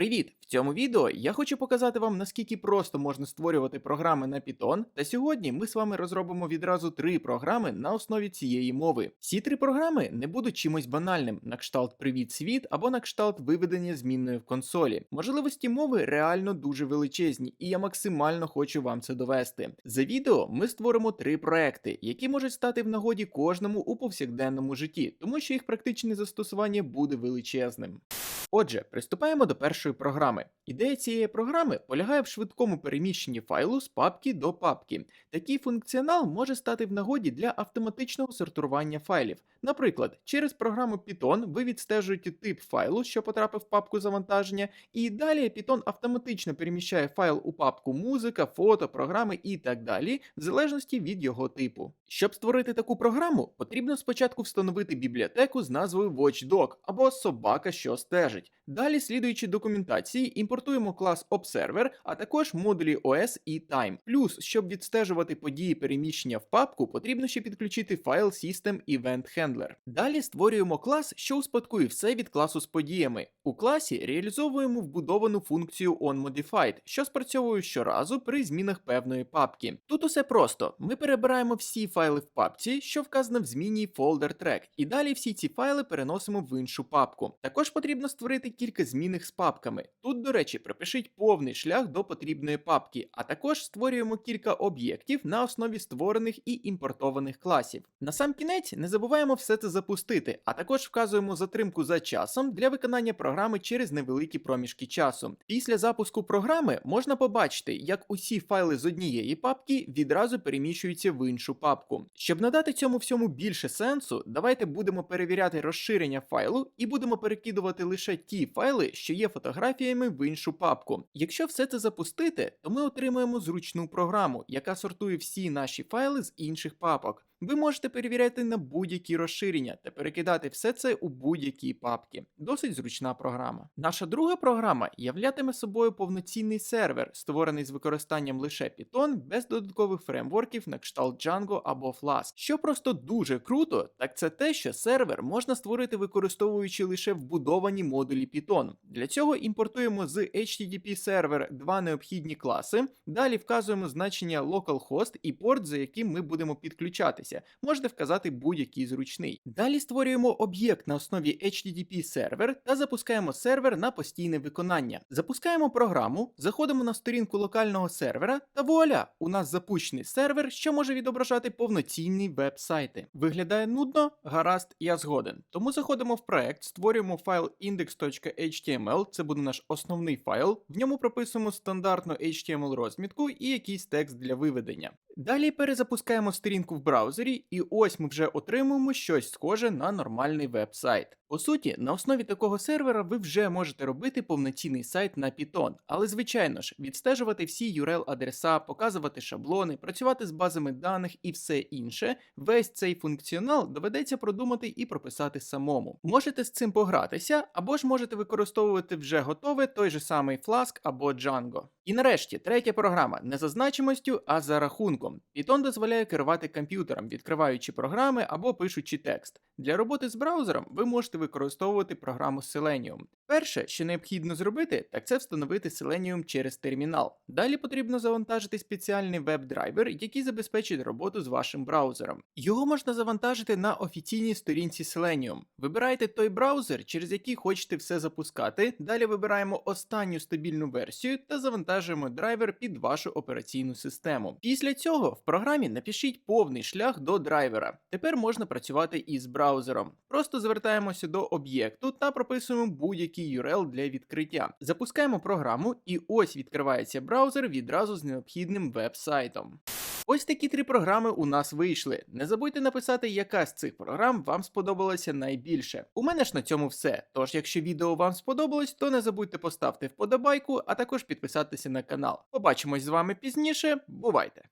Привіт! В цьому відео я хочу показати вам наскільки просто можна створювати програми на Python, та сьогодні ми з вами розробимо відразу три програми на основі цієї мови. Ці три програми не будуть чимось банальним, на кшталт Привіт світ або на кшталт виведення змінної в консолі. Можливості мови реально дуже величезні, і я максимально хочу вам це довести. За відео ми створимо три проекти, які можуть стати в нагоді кожному у повсякденному житті, тому що їх практичне застосування буде величезним. Отже, приступаємо до першої програми. Ідея цієї програми полягає в швидкому переміщенні файлу з папки до папки. Такий функціонал може стати в нагоді для автоматичного сортування файлів. Наприклад, через програму Python ви відстежуєте тип файлу, що потрапив в папку завантаження, і далі Python автоматично переміщає файл у папку музика, фото, програми і так далі, в залежності від його типу. Щоб створити таку програму, потрібно спочатку встановити бібліотеку з назвою Watchdog або собака, що стежить. Далі, слідуючи документації, імпортуємо клас Observer, а також модулі OS і Time. Плюс, щоб відстежувати події переміщення в папку, потрібно ще підключити файл System Event Handler. Далі створюємо клас, що успадкує все від класу з подіями. У класі реалізовуємо вбудовану функцію onModified, що спрацьовує щоразу при змінах певної папки. Тут усе просто: ми перебираємо всі файли в папці, що вказано в зміні folder track, і далі всі ці файли переносимо в іншу папку. Також потрібно створити кілька змінних з папками. Тут, до речі, пропишіть повний шлях до потрібної папки, а також створюємо кілька об'єктів на основі створених і імпортованих класів. На сам кінець не забуваємо все це запустити, а також вказуємо затримку за часом для виконання програми через невеликі проміжки часу. Після запуску програми можна побачити, як усі файли з однієї папки відразу переміщуються в іншу папку. Щоб надати цьому всьому більше сенсу, давайте будемо перевіряти розширення файлу і будемо перекидувати лише ті файли, що є фотографіями в іншу папку. Якщо все це запустити, то ми отримаємо зручну програму, яка сортує всі наші файли з інших папок. Ви можете перевіряти на будь-які розширення та перекидати все це у будь-які папки. Досить зручна програма. Наша друга програма являтиме собою повноцінний сервер, створений з використанням лише Python без додаткових фреймворків на кшталт Django або Flask. Що просто дуже круто, так це те, що сервер можна створити використовуючи лише вбудовані модулі Python. Для цього імпортуємо з HTTP сервер два необхідні класи. Далі вказуємо значення localhost і порт, за яким ми будемо підключатися можете вказати будь-який зручний. Далі створюємо об'єкт на основі HTTP сервер та запускаємо сервер на постійне виконання. Запускаємо програму, заходимо на сторінку локального сервера та вуаля! У нас запущений сервер, що може відображати повноцінні веб-сайти. Виглядає нудно, гаразд, я згоден. Тому заходимо в проект, створюємо файл index.html, це буде наш основний файл. В ньому прописуємо стандартну HTML розмітку і якийсь текст для виведення. Далі перезапускаємо сторінку в браузері, і ось ми вже отримуємо щось схоже на нормальний веб-сайт. По суті, на основі такого сервера ви вже можете робити повноцінний сайт на Python, але звичайно ж, відстежувати всі URL-адреса, показувати шаблони, працювати з базами даних і все інше, весь цей функціонал доведеться продумати і прописати самому. Можете з цим погратися, або ж можете використовувати вже готове той же самий Flask або Django. І нарешті третя програма не за значимостю, а за рахунком. Python дозволяє керувати комп'ютером, відкриваючи програми або пишучи текст. Для роботи з браузером ви можете використовувати програму Selenium. Перше, що необхідно зробити, так це встановити Selenium через термінал. Далі потрібно завантажити спеціальний веб-драйвер, який забезпечить роботу з вашим браузером. Його можна завантажити на офіційній сторінці Selenium. Вибирайте той браузер, через який хочете все запускати. Далі вибираємо останню стабільну версію та завантажуємо драйвер під вашу операційну систему. Після цього в програмі напишіть повний шлях до драйвера. Тепер можна працювати із браузером. Просто звертаємося до об'єкту та прописуємо будь-який URL для відкриття. Запускаємо програму, і ось відкривається браузер відразу з необхідним веб-сайтом. Ось такі три програми у нас вийшли. Не забудьте написати, яка з цих програм вам сподобалася найбільше. У мене ж на цьому все. Тож, якщо відео вам сподобалось, то не забудьте поставити вподобайку, а також підписатися на канал. Побачимось з вами пізніше. Бувайте!